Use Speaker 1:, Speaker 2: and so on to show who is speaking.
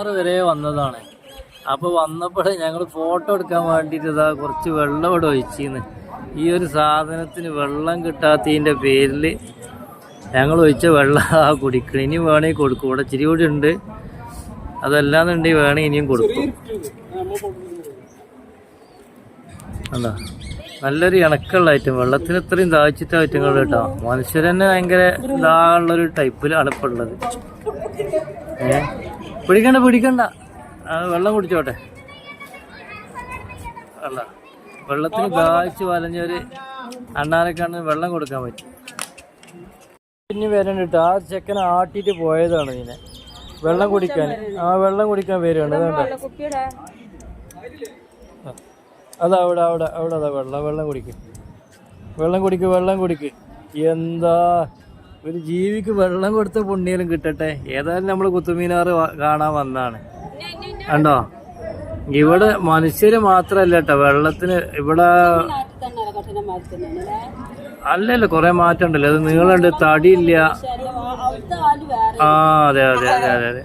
Speaker 1: ആറ് വരെ വന്നതാണ്. അപ്പൊ വന്നപ്പോൾ ഞങ്ങൾ ഫോട്ടോ എടുക്കാൻ വേണ്ടിയിട്ട് ഇതാ കുറച്ച് വെള്ളം ഇവിടെ ഒഴിച്ചിന്ന്. ഈ ഒരു സാധനത്തിന് വെള്ളം കിട്ടാത്തതിന്റെ പേരിൽ ഞങ്ങൾ ഒഴിച്ച വെള്ളം കുടിക്കണം. ഇനി വേണമെങ്കിൽ കൊടുക്കും. ഇവിടെ ഇച്ചിരി കൂടി ഉണ്ട്. അതല്ലാന്നുണ്ടെങ്കിൽ വേണമെങ്കിൽ ഇനിയും കൊടുക്കും. അതാ നല്ലൊരു ഇണക്കമുള്ള ഐറ്റം വെള്ളത്തിന് ഇത്രയും ദാഹിച്ചിട്ട ഐറ്റങ്ങൾ കേട്ടോ. മനുഷ്യർ തന്നെ ഭയങ്കര ഇതാളുള്ളൊരു ടൈപ്പിൽ ഇപ്പൊ ഉള്ളത്. പിടിക്കണ്ട പിടിക്കണ്ട. വെള്ളം കുടിച്ചോട്ടെ. അല്ല വെള്ളത്തിന് കാഴ്ച വലഞ്ഞൊരു അണ്ണാനൊക്കെയാണ് വെള്ളം കൊടുക്കാൻ പറ്റും. പിന്നെ വരണ്ടിട്ട് ആ ചെക്കൻ ആട്ടിട്ട് പോയതാണ് ഇതിനെ വെള്ളം കുടിക്കാൻ ആ വെള്ളം കുടിക്കാൻ വരുവാണ് അതാ അവിടെ അവിടെ അവിടെ അതാ വെള്ളം. വെള്ളം കുടിക്കും. വെള്ളം കുടിക്ക് വെള്ളം കുടിക്ക്. എന്താ? ഒരു ജീവിക്ക് വെള്ളം കൊടുത്ത പുണ്യം കിട്ടട്ടെ. ഏതായാലും നമ്മൾ കുത്തുമീനാറ് കാണാൻ വന്നാണ്. കണ്ടോ? ഇവിടെ മനുഷ്യര് മാത്രല്ല കേട്ടോ. വെള്ളത്തിന് ഇവിടെ അല്ലല്ല കുറെ മാറ്റം ഉണ്ടല്ലോ. അത് നീളണ്ട് തടിയില്ല. ആ അതെ അതെ അതെ അതെ അതെ.